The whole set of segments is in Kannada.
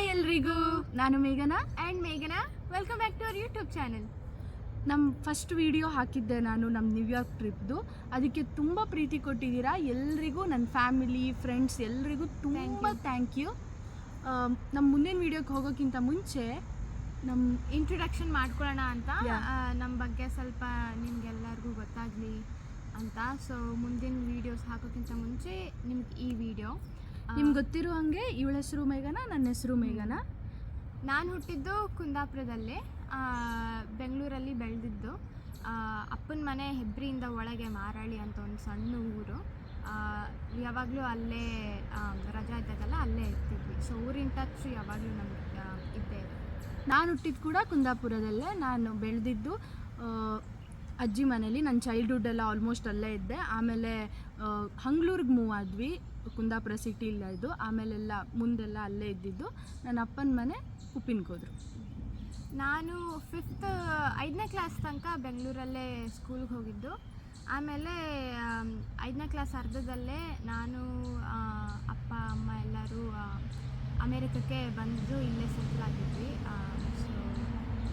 ಹಾಯ್ ಎಲ್ರಿಗೂ ನಾನು ಮೇಘನಾ. ಆ್ಯಂಡ್ ಮೇಘನಾ welcome back to our YouTube channel ನಮ್ಮ ಫಸ್ಟ್ ವಿಡಿಯೋ ಹಾಕಿದ್ದೆ ನಾನು ನಮ್ಮ ನ್ಯೂಯಾರ್ಕ್ ಟ್ರಿಪ್ದು ಅದಕ್ಕೆ ತುಂಬ ಪ್ರೀತಿ ಕೊಟ್ಟಿದ್ದೀರಾ? ಎಲ್ರಿಗೂ ನನ್ನ ಫ್ಯಾಮಿಲಿ ಫ್ರೆಂಡ್ಸ್ ಎಲ್ರಿಗೂ ತುಂಬ ಥ್ಯಾಂಕ್ ಯು ನಮ್ಮ ಮುಂದಿನ ವಿಡಿಯೋಕ್ಕೆ ಹೋಗೋಕ್ಕಿಂತ ಮುಂಚೆ ನಮ್ಮ ಇಂಟ್ರೊಡಕ್ಷನ್ ಮಾಡ್ಕೊಳ್ಳೋಣ ಅಂತ. ನಮ್ಮ ಬಗ್ಗೆ ಸ್ವಲ್ಪ ನಿಮ್ಗೆಲ್ಲರಿಗೂ ಗೊತ್ತಾಗಲಿ ಅಂತ. ಸೊ ಮುಂದಿನ ವೀಡಿಯೋಸ್ ಹಾಕೋಕ್ಕಿಂತ ಮುಂಚೆ ನಿಮ್ಗೆ ಈ ವಿಡಿಯೋ ನಿಮ್ಗೆ ಗೊತ್ತಿರೋ ಹಾಗೆ ಇವಳ ಹೆಸರು ಮೇಘನ ನನ್ನ ಹೆಸರು ಮೇಘನ. ನಾನು ಹುಟ್ಟಿದ್ದು ಕುಂದಾಪುರದಲ್ಲೇ ಬೆಂಗಳೂರಲ್ಲಿ ಬೆಳೆದಿದ್ದು. ಅಪ್ಪನ ಮನೆ ಹೆಬ್ರಿಯಿಂದ ಒಳಗೆ ಮಾರಾಳಿ ಅಂತ ಒಂದು ಸಣ್ಣ ಊರು. ಯಾವಾಗಲೂ ಅಲ್ಲೇ ರಜಾ ಇದ್ದಾಗಲ್ಲ ಅಲ್ಲೇ ಇರ್ತಿದ್ವಿ. ಸೊ ಊರಿನ ಟಚ್ ಯಾವಾಗಲೂ ನಮ್ಗೆ ಇದ್ದೇ ಇದೆ ನಾನು ಹುಟ್ಟಿದ್ದು ಕೂಡ ಕುಂದಾಪುರದಲ್ಲೇ. ನಾನು ಬೆಳೆದಿದ್ದು ಅಜ್ಜಿ ಮನೇಲಿ ನನ್ನ ಚೈಲ್ಡ್ಹುಡ್ ಎಲ್ಲ ಆಲ್ಮೋಸ್ಟ್ ಅಲ್ಲೇ ಇದ್ದೆ. ಆಮೇಲೆ ಹಂಗ್ಳೂರಿಗೆ ಮೂವ್ ಆದ್ವಿ. ಕುಂದಾಪುರ ಸಿಟಿಲ್ಲ ಇದು. ಆಮೇಲೆಲ್ಲ ಮುಂದೆಲ್ಲ ಅಲ್ಲೇ ಇದ್ದಿದ್ದು. ನನ್ನ ಅಪ್ಪನ ಮನೆ ಉಪ್ಪಿನಕೋದ್ರು. ನಾನು ಫಿಫ್ತ್ ಐದನೇ ಕ್ಲಾಸ್ ತನಕ ಬೆಂಗಳೂರಲ್ಲೇ ಸ್ಕೂಲ್ಗೆ ಹೋಗಿದ್ದು. ಆಮೇಲೆ ಐದನೇ ಕ್ಲಾಸ್ ಅರ್ಧದಲ್ಲೇ ನಾನು ಅಪ್ಪ, ಅಮ್ಮ ಎಲ್ಲರೂ ಅಮೇರಿಕಕ್ಕೆ ಬಂದು ಇಲ್ಲೇ ಸೆಟ್ಲ್ ಆಗಿದ್ವಿ. ಸೊ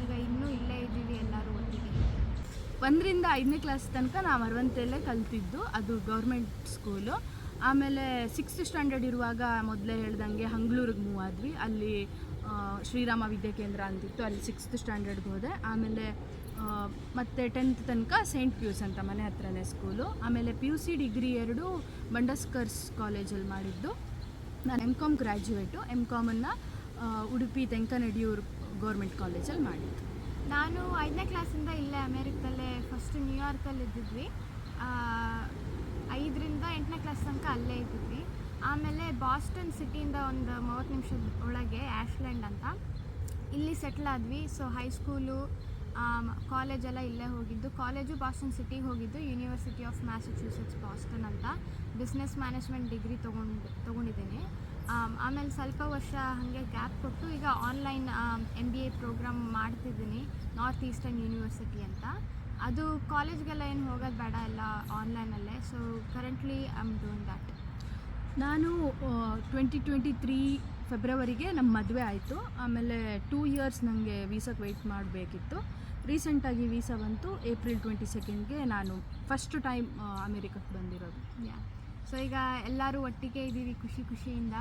ಈಗ ಇನ್ನೂ ಇಲ್ಲೇ ಇದ್ದೀವಿ ಎಲ್ಲರೂ ಒಟ್ಟಿಗೆ. ಒಂದರಿಂದ ಐದನೇ ಕ್ಲಾಸ್ ತನಕ ನಾವು ಅರವಂತೆಯಲ್ಲೇ ಕಲ್ತಿದ್ದು, ಅದು ಗೌರ್ಮೆಂಟ್ ಸ್ಕೂಲು ಆಮೇಲೆ ಸಿಕ್ಸ್ತ್ ಸ್ಟ್ಯಾಂಡರ್ಡ್ ಇರುವಾಗ ಮೊದಲೇ ಹೇಳ್ದಂಗೆ ಹಂಗ್ಳೂರಿಗೆ ಮೂವ್ ಆದ್ವಿ. ಅಲ್ಲಿ ಶ್ರೀರಾಮ ವಿದ್ಯಾಕೇಂದ್ರ ಅಂತಿತ್ತು, ಅಲ್ಲಿ ಸಿಕ್ಸ್ತ್ ಸ್ಟ್ಯಾಂಡರ್ಡ್ಗೆ ಹೋದೆ. ಆಮೇಲೆ ಮತ್ತೆ ಟೆಂತ್ ತನಕ ಸೈಂಟ್ ಪ್ಯೂಸ್ ಅಂತ ಮನೆ ಹತ್ರನೇ ಸ್ಕೂಲು ಆಮೇಲೆ ಪಿ ಯು ಸಿ ಡಿಗ್ರಿ ಎರಡು ಬಂಡಸ್ಕರ್ಸ್ ಕಾಲೇಜಲ್ಲಿ ಮಾಡಿದ್ದು. ನಾನು ಎಂ ಕಾಮ್ ಗ್ರ್ಯಾಜುಯೇಟು ಎಂ ಕಾಮನ್ನು ಉಡುಪಿ ತೆಂಕನಡಿಯೂರು ಗೌರ್ಮೆಂಟ್ ಕಾಲೇಜಲ್ಲಿ ಮಾಡಿದ್ದು. ನಾನು ಐದನೇ ಕ್ಲಾಸಿಂದ ಇಲ್ಲೇ ಅಮೇರಿಕದಲ್ಲೇ ಫಸ್ಟು ನ್ಯೂಯಾರ್ಕಲ್ಲಿ ಇದ್ದಿದ್ವಿ. ಐದರಿಂದ ಎಂಟನೇ ಕ್ಲಾಸ್ ತನಕ ಅಲ್ಲೇ ಇದ್ದಿದ್ವಿ. ಆಮೇಲೆ ಬಾಸ್ಟನ್ ಸಿಟಿಯಿಂದ ಒಂದು ಮೂವತ್ತು ನಿಮಿಷದ ಒಳಗೆ ಆಶ್ಲ್ಯಾಂಡ್ ಅಂತ. ಇಲ್ಲಿ ಸೆಟ್ಲ್ ಆದ್ವಿ. ಸೊ ಹೈಸ್ಕೂಲು ಕಾಲೇಜೆಲ್ಲ ಇಲ್ಲೇ ಹೋಗಿದ್ದು. ಕಾಲೇಜು ಬಾಸ್ಟನ್ ಸಿಟಿಗೆ ಹೋಗಿದ್ದು. ಯೂನಿವರ್ಸಿಟಿ ಆಫ್ ಮ್ಯಾಸಚ್ಯೂಸೆಟ್ಸ್ ಬಾಸ್ಟನ್ ಅಂತ. ಬಿಸ್ನೆಸ್ ಮ್ಯಾನೇಜ್ಮೆಂಟ್ ಡಿಗ್ರಿ ತೊಗೊಂಡು, ತೊಗೊಂಡಿದ್ದೀನಿ. ಆಮೇಲೆ ಸ್ವಲ್ಪ ವರ್ಷ ಹಾಗೆ ಗ್ಯಾಪ್ ಕೊಟ್ಟು ಈಗ online M B A programme ಮಾಡ್ತಿದ್ದೀನಿ ನಾರ್ತ್ ಈಸ್ಟರ್ನ್ ಯೂನಿವರ್ಸಿಟಿ ಅಂತ. ಅದು ಕಾಲೇಜ್ಗೆಲ್ಲ ಏನು ಹೋಗೋದು ಬೇಡ ಎಲ್ಲ ಆನ್ಲೈನಲ್ಲೇ so currently I am doing that ನಾನು ಟ್ವೆಂಟಿ ಟ್ವೆಂಟಿ ತ್ರೀ ಫೆಬ್ರವರಿಗೆ ನಮ್ಮ ಮದುವೆ ಆಯಿತು. ಆಮೇಲೆ ಟೂ ಇಯರ್ಸ್ ನನಗೆ ವೀಸಾಕ್ಕೆ ವೆಯ್ಟ್ ಮಾಡಬೇಕಿತ್ತು. ರೀಸೆಂಟಾಗಿ ವೀಸಾ ಬಂತು ಏಪ್ರಿಲ್ ಟ್ವೆಂಟಿ ಸೆಕೆಂಡ್ಗೆ ನಾನು ಫಸ್ಟ್ ಟೈಮ್ ಅಮೇರಿಕಕ್ಕೆ ಬಂದಿರೋದು. ಯಾ ಸೊ ಈಗ ಎಲ್ಲರೂ ಒಟ್ಟಿಗೆ ಇದ್ದೀವಿ ಖುಷಿ ಖುಷಿಯಿಂದ.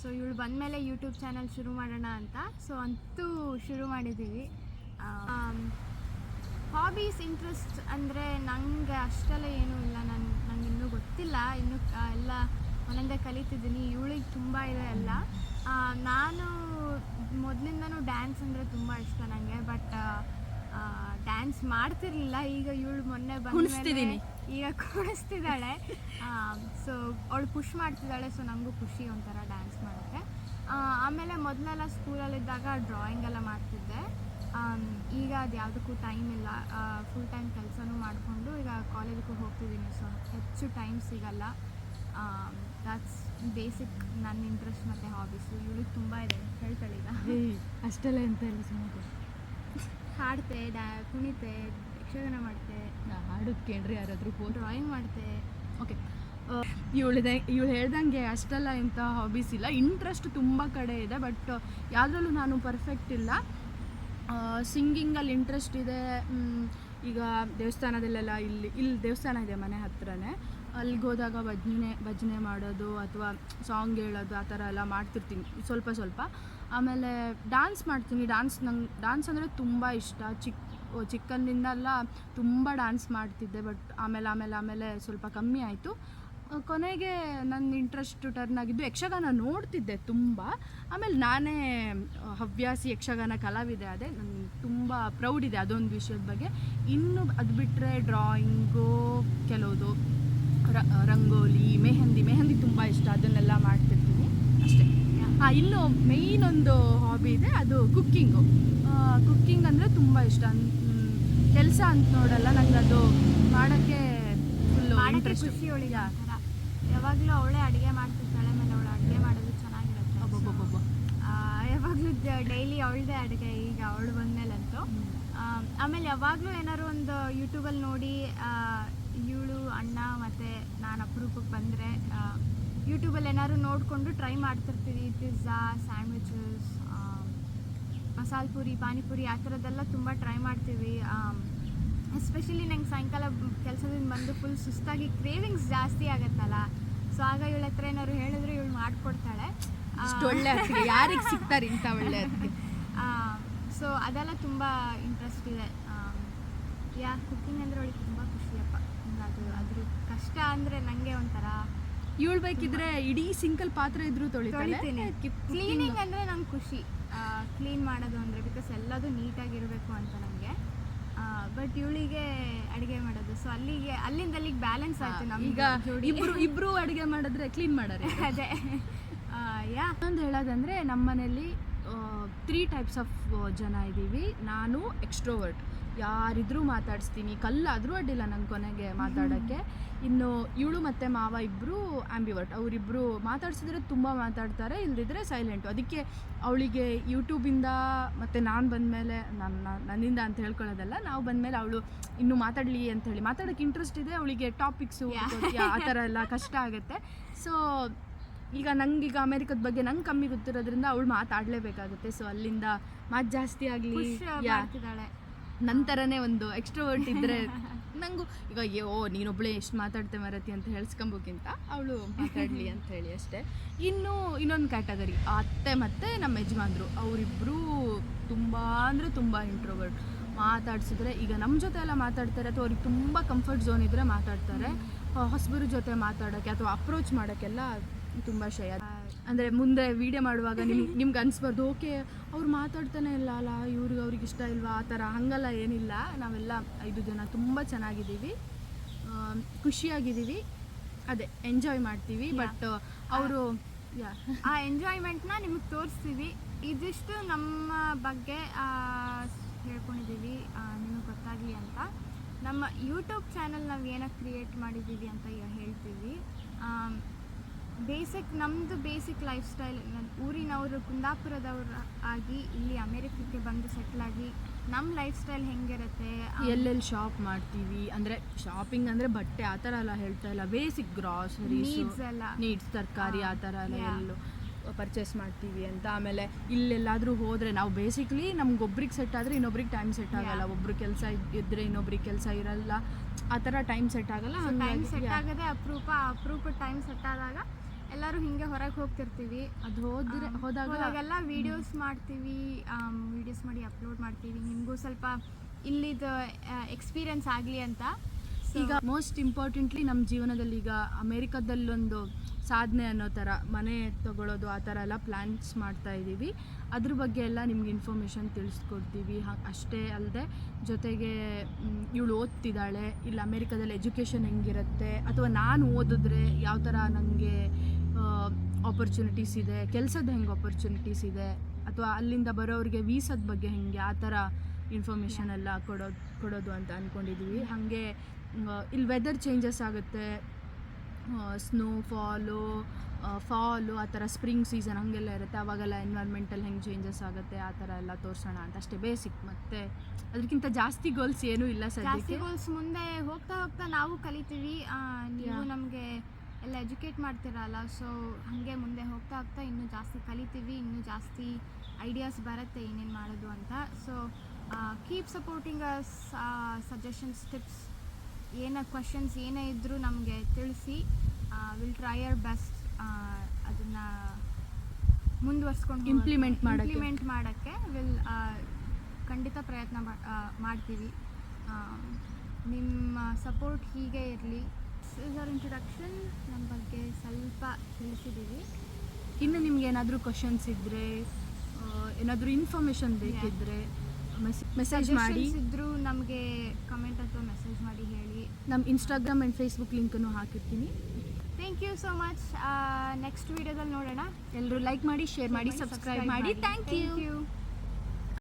ಸೊ ಇವಳು ಬಂದಮೇಲೆ ಯೂಟ್ಯೂಬ್ ಚಾನಲ್ ಶುರು ಮಾಡೋಣ ಅಂತ. ಸೊ ಅಂತೂ ಶುರು ಮಾಡಿದ್ದೀವಿ. ಹಾಬೀಸ್ ಇಂಟ್ರೆಸ್ಟ್ ಅಂದರೆ ನನಗೆ ಅಷ್ಟೆಲ್ಲ ಏನೂ ಇಲ್ಲ. ನನ್ನ ನಂಗೆ ಇನ್ನೂ ಗೊತ್ತಿಲ್ಲ. ಇನ್ನೂ ಎಲ್ಲ ಒಂದೊಂದೇ ಕಲಿತಿದ್ದೀನಿ. ಇವಳಿಗೆ ತುಂಬ ಇದೆ ಎಲ್ಲ. ನಾನು ಮೊದಲಿಂದನೂ ಡ್ಯಾನ್ಸ್ ಅಂದರೆ ತುಂಬ ಇಷ್ಟ ನನಗೆ ಬಟ್ ಡ್ಯಾನ್ಸ್ ಮಾಡ್ತಿರ್ಲಿಲ್ಲ. ಈಗ ಇವಳು ಮೊನ್ನೆ ಬಂದ ಕುಣಿಸ್ತಿದೀನಿ. ಈಗ ಕೂಡಿಸ್ತಿದ್ದಾಳೆ ಸೊ ಅವಳು ಪುಷ್ ಮಾಡ್ತಿದ್ದಾಳೆ ಸೊ ನನಗೂ ಖುಷಿ ಒಂಥರ ಡ್ಯಾನ್ಸ್ ಮಾಡೋಕ್ಕೆ ಆಮೇಲೆ ಮೊದಲೆಲ್ಲ ಸ್ಕೂಲಲ್ಲಿದ್ದಾಗ ಡ್ರಾಯಿಂಗ್ ಎಲ್ಲ ಮಾಡ್ತಿದ್ದೆ. ಈಗ ಅದು ಯಾವುದಕ್ಕೂ ಟೈಮ್ ಇಲ್ಲ. ಫುಲ್ ಟೈಮ್ ಕೆಲಸನೂ ಮಾಡಿಕೊಂಡು ಈಗ ಕಾಲೇಜಿಗೂ ಹೋಗ್ತಿದ್ದೀನಿ ಸೊ ಹೆಚ್ಚು ಟೈಮ್ ಸಿಗಲ್ಲ. ದಟ್ಸ್ ಬೇಸಿಕ್ ನನ್ನ ಇಂಟ್ರೆಸ್ಟ್ ಮತ್ತು ಹಾಬೀಸು ಇವಳಿಗೆ ತುಂಬ ಇದೆ. ಹೇಳ್ತಾಳೆ ಈಗ. ಅಷ್ಟೆಲ್ಲ ಎಂತ ಇಲ್ಲ ಸುಮ್ಮನೆ ಹಾಡ್ತೆ ಡ್ಯಾ ಕುಣಿತೆ. ಯಕ್ಷಗಾನ ಮಾಡ್ತೆ. ಹಾಡೋದು ಕೇಳ್ರಿ ಯಾರಾದರೂ ಹೋಗಿ. ಡ್ರಾಯಿಂಗ್ ಮಾಡ್ತೆ. ಓಕೆ ಇವಳಿದೆ ಇವಳು ಹೇಳ್ದಂಗೆ ಅಷ್ಟೆಲ್ಲ ಇಂಥ ಹಾಬೀಸ್ ಇಲ್ಲ. ಇಂಟ್ರೆಸ್ಟ್ ತುಂಬ ಕಡೆ ಇದೆ ಬಟ್ ಯಾವುದ್ರಲ್ಲೂ ನಾನು ಪರ್ಫೆಕ್ಟ್ ಇಲ್ಲ. ಸಿಂಗಿಂಗಲ್ಲಿ ಇಂಟ್ರೆಸ್ಟ್ ಇದೆ. ಈಗ ದೇವಸ್ಥಾನದಲ್ಲೆಲ್ಲ ಇಲ್ಲಿ ಇಲ್ಲಿ ದೇವಸ್ಥಾನ ಇದೆ ಮನೆ ಹತ್ರನೇ. ಅಲ್ಲಿಗೆ ಹೋದಾಗ ಭಜನೆ ಭಜನೆ ಮಾಡೋದು ಅಥವಾ ಸಾಂಗ್ ಹೇಳೋದು ಆ ಥರ ಎಲ್ಲ ಮಾಡ್ತಿರ್ತೀನಿ ಸ್ವಲ್ಪ ಸ್ವಲ್ಪ. ಆಮೇಲೆ ಡ್ಯಾನ್ಸ್ ಮಾಡ್ತೀನಿ. ಡ್ಯಾನ್ಸ್ ನಂಗೆ ಡ್ಯಾನ್ಸ್ ಅಂದರೆ ತುಂಬ ಇಷ್ಟ. ಚಿಕ್ಕ ಚಿಕ್ಕಂದಿಂದೆಲ್ಲ ತುಂಬ ಡ್ಯಾನ್ಸ್ ಮಾಡ್ತಿದ್ದೆ ಬಟ್ ಆಮೇಲೆ ಆಮೇಲೆ ಆಮೇಲೆ ಸ್ವಲ್ಪ ಕಮ್ಮಿ ಆಯಿತು. ಕೊನೆಗೆ ನನ್ನ ಇಂಟ್ರೆಸ್ಟ್ ಟರ್ನ್ ಆಗಿದ್ದು ಯಕ್ಷಗಾನ ನೋಡ್ತಿದ್ದೆ ತುಂಬ. ಆಮೇಲೆ ನಾನೇ ಹವ್ಯಾಸಿ ಯಕ್ಷಗಾನ ಕಲಾವಿದೆ ಅದೇ ನನಗೆ ತುಂಬ ಪ್ರೌಡ್ ಇದೆ ಅದೊಂದು ವಿಷಯದ ಬಗ್ಗೆ. ಇನ್ನು ಅದು ಬಿಟ್ಟರೆ ಡ್ರಾಯಿಂಗು ಕೆಲವುದು ರಂಗೋಲಿ, ಮೆಹಂದಿ ಮೆಹಂದಿ ತುಂಬ ಇಷ್ಟ. ಅದನ್ನೆಲ್ಲ ಮಾಡ್ತಿರ್ತೀನಿ. ಅಷ್ಟೇ. ಹಾಂ ಇನ್ನು ಮೇಯ್ನ್ ಒಂದು ಹಾಬಿ ಇದೆ, ಅದು ಕುಕ್ಕಿಂಗು ಕುಕ್ಕಿಂಗ್ ಅಂದರೆ ತುಂಬ ಇಷ್ಟ. ಕೆಲಸ ಅಂತ ನೋಡಲ್ಲ ನಂಗೆ ಅದು ಮಾಡೋಕ್ಕೆ ಫುಲ್ಲು ಇಂಟ್ರೆಸ್ಟ್ ಅವಳಿಗೆ ಒಂಥರ. ಯಾವಾಗಲೂ ಅವಳೇ ಅಡುಗೆ ಮಾಡ್ತಿರ್ತಾಳೆ ಆಮೇಲೆ ಅವಳು ಅಡುಗೆ ಮಾಡೋದು ಚೆನ್ನಾಗಿರುತ್ತೆ. ಯಾವಾಗಲೂ ಡೈಲಿ ಅವಳದೇ ಅಡುಗೆ ಈಗ ಅವಳು ಬಂದಮೇಲಂತೂ. ಆಮೇಲೆ ಯಾವಾಗಲೂ ಏನಾದ್ರು ಒಂದು ಯೂಟ್ಯೂಬಲ್ಲಿ ನೋಡಿ ಇವಳು ಅಣ್ಣ ಮತ್ತು ನಾನು ಅಪರೂಪಕ್ಕೆ ಬಂದರೆ ಯೂಟ್ಯೂಬಲ್ಲಿ ಏನಾದ್ರು ನೋಡಿಕೊಂಡು ಟ್ರೈ ಮಾಡ್ತಿರ್ತೀವಿ ಪಿಜ್ಜಾ ಸ್ಯಾಂಡ್ವಿಚಸ್ ಮಸಾಲೆ ಪೂರಿ ಪಾನಿಪುರಿ ಆ ಥರದ್ದೆಲ್ಲ ತುಂಬ ಟ್ರೈ ಮಾಡ್ತೀವಿ. ಎಸ್ಪೆಷಲಿ ನಂಗೆ ಸಾಯಂಕಾಲ ಕೆಲಸದಿಂದ ಬಂದು ಫುಲ್ ಸುಸ್ತಾಗಿ ಕ್ರೇವಿಂಗ್ಸ್ ಜಾಸ್ತಿ ಆಗುತ್ತಲ್ಲ. ಸೊ ಆಗ ಇವಳ ಹತ್ರ ಏನಾದ್ರು ಹೇಳಿದ್ರೆ ಇವಳು ಮಾಡಿಕೊಡ್ತಾಳೆ. ಒಳ್ಳೆ ಯಾರಿಗೆ ಸಿಗ್ತಾರೆ ಇಂಥ ಒಳ್ಳೆ ಸೊ ಅದೆಲ್ಲ ತುಂಬ ಇಂಟ್ರೆಸ್ಟ್ ಇದೆ. ಯಾ ಕುಕ್ಕಿಂಗ್ ಅಂದರೆ ಅವಳಿಗೆ ತುಂಬ ಖುಷಿಯಪ್ಪ. ಅದು ಅದ್ರ ಕಷ್ಟ ಅಂದರೆ ನನಗೆ ಒಂಥರ ಇವಳು ಬೇಕಿದ್ರೆ ಇಡೀ ಸಿಂಕಲ್ ಪಾತ್ರೆ ಇದ್ರೂ ತೊಳಿತೀನಿ. ಕ್ಲೀನಿಂಗ್ ಅಂದರೆ ನಂಗೆ ಖುಷಿ. ಕ್ಲೀನ್ ಮಾಡೋದು ಅಂದರೆ ಬಿಕಾಸ್ ಎಲ್ಲದು ನೀಟಾಗಿರಬೇಕು ಅಂತ ನನಗೆ ಬಟ್ ಇವಳಿಗೆ ಅಡುಗೆ ಮಾಡೋದು. ಸೊ ಅಲ್ಲಿಗೆ ಅಲ್ಲಿಂದ ಅಲ್ಲಿಗೆ ಬ್ಯಾಲೆನ್ಸ್ ಆಯ್ತು ನಮ್ಗೆ ಇಬ್ಬರು ಇಬ್ಬರು ಇಬ್ರು ಇಬ್ರು ಅಡಿಗೆ ಮಾಡಿದ್ರೆ ಕ್ಲೀನ್ ಮಾಡಾರೆ. ಅದೇ. ಯಾ? ಇನ್ನೊಂದು ಹೇಳೋದಂದ್ರೆ ನಮ್ಮ ಮನೇಲಿ ತ್ರೀ ಟೈಪ್ಸ್ ಆಫ್ ಜನ ಇದ್ದೀವಿ. ನಾನು ಎಕ್ಸ್ಟ್ರೋವರ್ಟ್ ಯಾರಿದ್ರೂ ಮಾತಾಡಿಸ್ತೀನಿ. ಕಲ್ಲಾದರೂ ಅಡ್ಡಿಲ್ಲ ನಂಗೆ ಕೊನೆಗೆ ಮಾತಾಡೋಕ್ಕೆ. ಇನ್ನು ಇವಳು ಮತ್ತು ಮಾವ ಇಬ್ಬರು ಆ್ಯಂಬಿವರ್ಟ್ ಅವರಿಬ್ಬರು ಮಾತಾಡ್ಸಿದ್ರೆ ತುಂಬ ಮಾತಾಡ್ತಾರೆ ಇಲ್ಲದಿದ್ದರೆ ಸೈಲೆಂಟು ಅದಕ್ಕೆ ಅವಳಿಗೆ ಯೂಟ್ಯೂಬಿಂದ ಮತ್ತು ನಾನು ಬಂದಮೇಲೆ ನನ್ನ ನನ್ನಿಂದ ಅಂತ ಹೇಳ್ಕೊಳ್ಳೋದಲ್ಲ ನಾವು ಬಂದಮೇಲೆ ಅವಳು ಇನ್ನೂ ಮಾತಾಡಲಿ ಅಂತ ಹೇಳಿ ಮಾತಾಡೋಕ್ಕೆ ಇಂಟ್ರೆಸ್ಟ್ ಇದೆ ಅವಳಿಗೆ ಟಾಪಿಕ್ಸು. ಆ ಥರ ಎಲ್ಲ ಕಷ್ಟ ಆಗುತ್ತೆ. ಸೊ ಈಗ ನಂಗೀಗ ಅಮೆರಿಕದ ಬಗ್ಗೆ ನಂಗೆ ಕಮ್ಮಿ ಗೊತ್ತಿರೋದ್ರಿಂದ ಅವಳು ಮಾತಾಡಲೇಬೇಕಾಗುತ್ತೆ. ಸೊ ಅಲ್ಲಿಂದ ಮಾತು ಜಾಸ್ತಿ ಆಗಲಿ. ನಂತರನೇ ಒಂದು ಎಕ್ಸ್ಟ್ರೋವರ್ಟ್ ಇದ್ದರೆ ನಂಗು ಈಗ ಅಯ್ಯೋ ನೀನೊಬ್ಳೆ ಎಷ್ಟು ಮಾತಾಡ್ತೆ ಮಾರತಿ ಅಂತ ಹೇಳ್ಸ್ಕೊಂಬೋಕ್ಕಿಂತ ಅವಳು, ಮಾತಾಡಲಿ ಅಂತ ಹೇಳಿ ಅಷ್ಟೇ. ಇನ್ನು ಇನ್ನೊಂದು ಕ್ಯಾಟಗರಿ ಅತ್ತೆ ಮತ್ತು ನಮ್ಮ ಯಜಮಾನ್ರು. ಅವರಿಬ್ಬರು ತುಂಬ ಅಂದರೆ ತುಂಬ ಇಂಟ್ರೋವರ್ಟ್ ಮಾತಾಡ್ಸಿದ್ರೆ ಈಗ ನಮ್ಮ ಜೊತೆ ಎಲ್ಲ ಮಾತಾಡ್ತಾರೆ ಅಥವಾ ಅವ್ರಿಗೆ ತುಂಬ ಕಂಫರ್ಟ್ ಝೋನ್ ಇದ್ದರೆ ಮಾತಾಡ್ತಾರೆ. ಹೊಸಬರ ಜೊತೆ ಮಾತಾಡೋಕ್ಕೆ ಅಥವಾ ಅಪ್ರೋಚ್ ಮಾಡೋಕ್ಕೆಲ್ಲ ತುಂಬ ಶಯ ಅಂದರೆ ಮುಂದೆ ವೀಡಿಯೋ ಮಾಡುವಾಗ ನಿಮ್ಗೆ ನಿಮ್ಗೆ ಅನಿಸ್ಬಾರ್ದು ಓಕೆ ಅವ್ರು ಮಾತಾಡ್ತಾನೆ ಇಲ್ಲ ಅಲ್ಲ ಇವ್ರಿಗೆ ಅವ್ರಿಗೆ ಇಷ್ಟ ಇಲ್ವಾ? ಆ ಥರ ಹಾಗಲ್ಲ ಏನಿಲ್ಲ. ನಾವೆಲ್ಲ ಐದು ಜನ ತುಂಬ ಚೆನ್ನಾಗಿದ್ದೀವಿ. ಖುಷಿಯಾಗಿದ್ದೀವಿ. ಅದೇ ಎಂಜಾಯ್ ಮಾಡ್ತೀವಿ. ಬಟ್ ಅವರು ಯಾ ಆ ಎಂಜಾಯ್ಮೆಂಟ್ನ ನಿಮಗೆ ತೋರಿಸ್ತೀವಿ. ಇದಿಷ್ಟು ನಮ್ಮ ಬಗ್ಗೆ ಹೇಳ್ಕೊಂಡಿದ್ದೀವಿ. ನಿಮಗೆ ಗೊತ್ತಾಗಲಿ ಅಂತ. ನಮ್ಮ ಯೂಟ್ಯೂಬ್ ಚಾನಲ್ ನಾವು ಏನಕ್ಕೆ ಕ್ರಿಯೇಟ್ ಮಾಡಿದ್ದೀವಿ ಅಂತ ಹೇಳ್ತೀವಿ. ಬೇಸಿಕ್ ನಮ್ಮದು ಬೇಸಿಕ್ ಲೈಫ್ ಸ್ಟೈಲ್ ನನ್ನ ಊರಿನವರು ಕುಂದಾಪುರದವರು ಆಗಿ ಇಲ್ಲಿ ಅಮೇರಿಕಕ್ಕೆ ಬಂದು ಸೆಟ್ಲ್ ಆಗಿ ನಮ್ಮ ಲೈಫ್ ಸ್ಟೈಲ್ ಹೆಂಗಿರುತ್ತೆ ಎಲ್ಲೆಲ್ಲಿ ಶಾಪ್ ಮಾಡ್ತೀವಿ? ಅಂದರೆ ಶಾಪಿಂಗ್ ಅಂದರೆ ಬಟ್ಟೆ ಆ ಥರ ಎಲ್ಲ ಹೇಳ್ತಾ ಇಲ್ಲ. ಬೇಸಿಕ್ ಗ್ರಾಸರಿ ನೀಡ್ಸ್ ಎಲ್ಲ. ನೀಡ್ಸ್ ತರಕಾರಿ ಆ ಥರ ಎಲ್ಲ. ಎಲ್ಲೂ ಪರ್ಚೇಸ್ ಮಾಡ್ತೀವಿ ಅಂತ. ಆಮೇಲೆ ಇಲ್ಲೆಲ್ಲಾದರೂ ಹೋದರೆ ನಾವು ಬೇಸಿಕ್ಲಿ ನಮ್ಗೊಬ್ರಿಗೆ ಸೆಟ್ ಆದರೆ ಇನ್ನೊಬ್ರಿಗೆ ಟೈಮ್ ಸೆಟ್ ಆಗಲ್ಲ. ಒಬ್ರು ಕೆಲಸ ಇದ್ದರೆ ಇನ್ನೊಬ್ರಿಗೆ ಕೆಲಸ ಇರಲ್ಲ. ಆ ಥರ ಟೈಮ್ ಸೆಟ್ ಆಗಲ್ಲ. Time set. ಆಗದೆ ಅಪರೂಪ ಅಪರೂಪ ಟೈಮ್ ಸೆಟ್ ಆದಾಗ ಎಲ್ಲರೂ ಹಿಂಗೆ ಹೊರಗೆ ಹೋಗ್ತಿರ್ತೀವಿ. ಅದು ಹೋದ್ರೆ ಹೋದಾಗ ಹೋದಾಗೆಲ್ಲ ವಿಡಿಯೋಸ್ ಮಾಡ್ತೀವಿ. ವಿಡಿಯೋಸ್ ಮಾಡಿ ಅಪ್ಲೋಡ್ ಮಾಡ್ತೀವಿ. ನಿಮಗೂ ಸ್ವಲ್ಪ ಇಲ್ಲಿದು ಎಕ್ಸ್ಪೀರಿಯನ್ಸ್ ಆಗಲಿ ಅಂತ. ಈಗ ಮೋಸ್ಟ್ ಇಂಪಾರ್ಟೆಂಟ್ಲಿ ನಮ್ಮ ಜೀವನದಲ್ಲಿ ಈಗ ಅಮೇರಿಕಾದಲ್ಲೊಂದು ಸಾಧನೆ ಅನ್ನೋ ಥರ ಮನೆ ತಗೊಳ್ಳೋದು ಆ ಥರ ಎಲ್ಲ ಪ್ಲ್ಯಾನ್ಸ್ ಮಾಡ್ತಾ ಇದ್ದೀವಿ. ಅದ್ರ ಬಗ್ಗೆ ಎಲ್ಲ ನಿಮ್ಗೆ ಇನ್ಫಾರ್ಮೇಷನ್ ತಿಳಿಸ್ಕೊಡ್ತೀವಿ. ಅಷ್ಟೇ ಅಲ್ಲದೆ ಜೊತೆಗೆ ಇವಳು ಓದ್ತಿದ್ದಾಳೆ. ಇಲ್ಲ ಅಮೇರಿಕಾದಲ್ಲಿ ಎಜುಕೇಷನ್ ಹೆಂಗಿರುತ್ತೆ? ಅಥವಾ ನಾನು ಓದಿದ್ರೆ ಯಾವ ಥರ ನನಗೆ ಆಪರ್ಚುನಿಟೀಸ್ ಇದೆ ಕೆಲಸದ ಹೆಂಗೆ ಆಪರ್ಚುನಿಟೀಸ್ ಇದೆ ಅಥವಾ ಅಲ್ಲಿಂದ ಬರೋರಿಗೆ ವೀಸದ ಬಗ್ಗೆ ಹೆಂಗೆ ಆ ಥರ ಇನ್ಫಾರ್ಮೇಷನ್ ಎಲ್ಲ ಕೊಡೋದು ಕೊಡೋದು ಅಂತ ಅಂದ್ಕೊಂಡಿದ್ವಿ ಹಾಗೆ ಇಲ್ಲಿ ವೆದರ್ ಚೇಂಜಸ್ ಆಗುತ್ತೆ. ಸ್ನೋ ಫಾಲು ಫಾಲು ಆ ಥರ ಸ್ಪ್ರಿಂಗ್ ಸೀಸನ್ ಹಾಗೆಲ್ಲ ಇರುತ್ತೆ. ಅವಾಗೆಲ್ಲ ಎನ್ವೈರ್ಮೆಂಟಲ್ ಹೆಂಗೆ ಚೇಂಜಸ್ ಆಗುತ್ತೆ ಆ ಥರ ಎಲ್ಲ ತೋರಿಸೋಣ ಅಂತ. ಅಷ್ಟೇ ಬೇಸಿಕ್ ಮತ್ತು ಅದಕ್ಕಿಂತ ಜಾಸ್ತಿ ಗೋಲ್ಸ್ ಏನೂ ಇಲ್ಲ ಸರ್ ಜಾಸ್ತಿ ಗೋಲ್ಸ್ ಮುಂದೆ ಹೋಗ್ತಾ ಹೋಗ್ತಾ ನಾವು ಕಲಿತೀವಿ ಆ, ನೀವು Yeah. ನಮಗೆ ಎಲ್ಲ ಎಜುಕೇಟ್ ಮಾಡ್ತಿರಲ್ಲ ಸೊ ಹಾಗೆ ಮುಂದೆ ಹೋಗ್ತಾ ಹೋಗ್ತಾ ಇನ್ನೂ ಜಾಸ್ತಿ ಕಲಿತೀವಿ ಇನ್ನೂ ಜಾಸ್ತಿ ಐಡಿಯಾಸ್ ಬರುತ್ತೆ ಏನೇನು ಮಾಡೋದು ಅಂತ. So keep supporting us suggestions tips ಏನೇ ಕ್ವಶನ್ಸ್ ಏನೇ ಇದ್ದರೂ ನಮಗೆ ತಿಳಿಸಿ ವಿಲ್ ಟ್ರೈ ಯರ್ ಬೆಸ್ಟ್ ಅದನ್ನು ಮುಂದುವರ್ಸ್ಕೊಂಡು ಇಂಪ್ಲಿಮೆಂಟ್ ಮಾಡಕ್ಕೆ. ಇಂಪ್ಲಿಮೆಂಟ್ ಮಾಡೋಕ್ಕೆ ವಿಲ್ ಖಂಡಿತ ಪ್ರಯತ್ನ ಮಾಡ್ತೀವಿ. ನಿಮ್ಮ ಸಪೋರ್ಟ್ ಹೀಗೆ ಇರಲಿ. ಇದರ ಇಂಟ್ರೊಡಕ್ಷನ್ ನಮ್ಮ ಬಗ್ಗೆ ಸ್ವಲ್ಪ ತಿಳಿಸಿದ್ದೀವಿ. ಇನ್ನು ನಿಮ್ಗೆ ಏನಾದರೂ ಕ್ವಶನ್ಸ್ ಇದ್ದರೆ ಏನಾದರೂ ಇನ್ಫಾರ್ಮೇಷನ್ ಬೇಕಿದ್ದರೆ ಮೆಸೇಜ್ ಮಾಡಿ. ಇದ್ರು ಇದ್ರೂ ನಮಗೆ ಕಮೆಂಟ್ ಅಥವಾ ಮೆಸೇಜ್ ಮಾಡಿ ಹೇಳಿ. ನಮ್ಮ ಇನ್ಸ್ಟಾಗ್ರಾಮ್ ಆ್ಯಂಡ್ ಫೇಸ್ಬುಕ್ ಲಿಂಕನ್ನು ಹಾಕಿರ್ತೀನಿ. Thank you so much next ವೀಡಿಯೋದಲ್ಲಿ ನೋಡೋಣ. ಎಲ್ಲರೂ ಲೈಕ್ ಮಾಡಿ ಶೇರ್ ಮಾಡಿ ಸಬ್ಸ್ಕ್ರೈಬ್ ಮಾಡಿ. Thank you